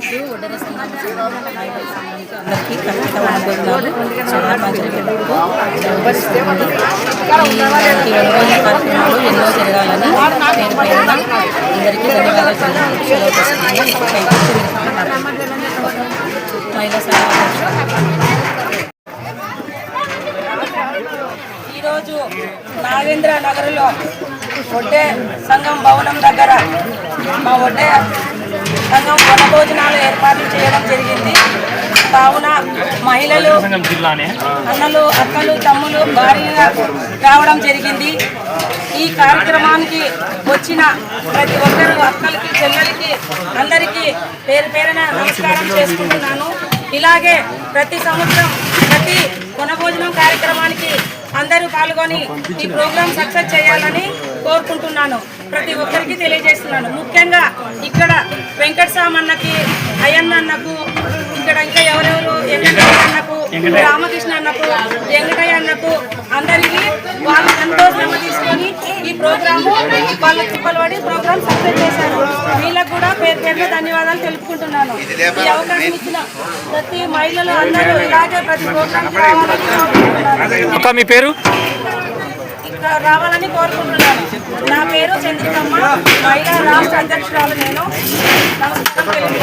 అందరికీ కల్పిత వనభోజనాలు కార్యక్రమాలు ఎన్నో జరగాలని నేను అందరికీ ధన్యవాదాలు మహిళా ఈరోజు నాగేంద్ర నగర్లో ఒడ్డే సంఘం భవనం దగ్గర మా ఒడ్డే సంఘం వనభోజనాలు ఏర్పాటు చేయడం జరిగింది. కావున మహిళలు అన్నలు అక్కలు తమ్ములు భారీగా రావడం జరిగింది. ఈ కార్యక్రమానికి వచ్చిన ప్రతి ఒక్కరు అక్కలకి చెల్లెలకి అందరికీ పేరు పేరున నమస్కారం చేసుకుంటున్నాను. ఇలాగే ప్రతి సంవత్సరం ప్రతి వనభోజనం కార్యక్రమానికి అందరూ పాల్గొని ఈ ప్రోగ్రాం సక్సెస్ చేయాలని కోరుకుంటున్నాను. ప్రతి ఒక్కరికి తెలియజేస్తున్నాను. ముఖ్యంగా ఇక్కడ వెంకటస్వామి అన్నకి అయ్యన్న అన్నకు ఇక్కడ ఇంకా ఎవరెవరు వెంకటయ్య అన్నకు రామకృష్ణ అన్నకు వెంకటయ్య అన్నకు అందరికీ వాళ్ళు ఎంతో శ్రమ తీసుకొని ఈ ప్రోగ్రాము వాళ్ళ తిప్పలబడి ప్రోగ్రామ్ సక్సెస్ చేశారు. వీళ్ళకు కూడా పేరు పేరున ధన్యవాదాలు తెలుపుకుంటున్నాను. ఈ అవకాశం ఇచ్చిన ప్రతి మహిళలు అందరూ ఇలాగే ప్రతి అక్క మీ పేరు? రావాలని కోరుకుంటున్నాను. నా పేరు చంద్రికమ్మ. మహిళా రాష్ట్ర అధ్యక్షురాలు నేను. నమస్కారం.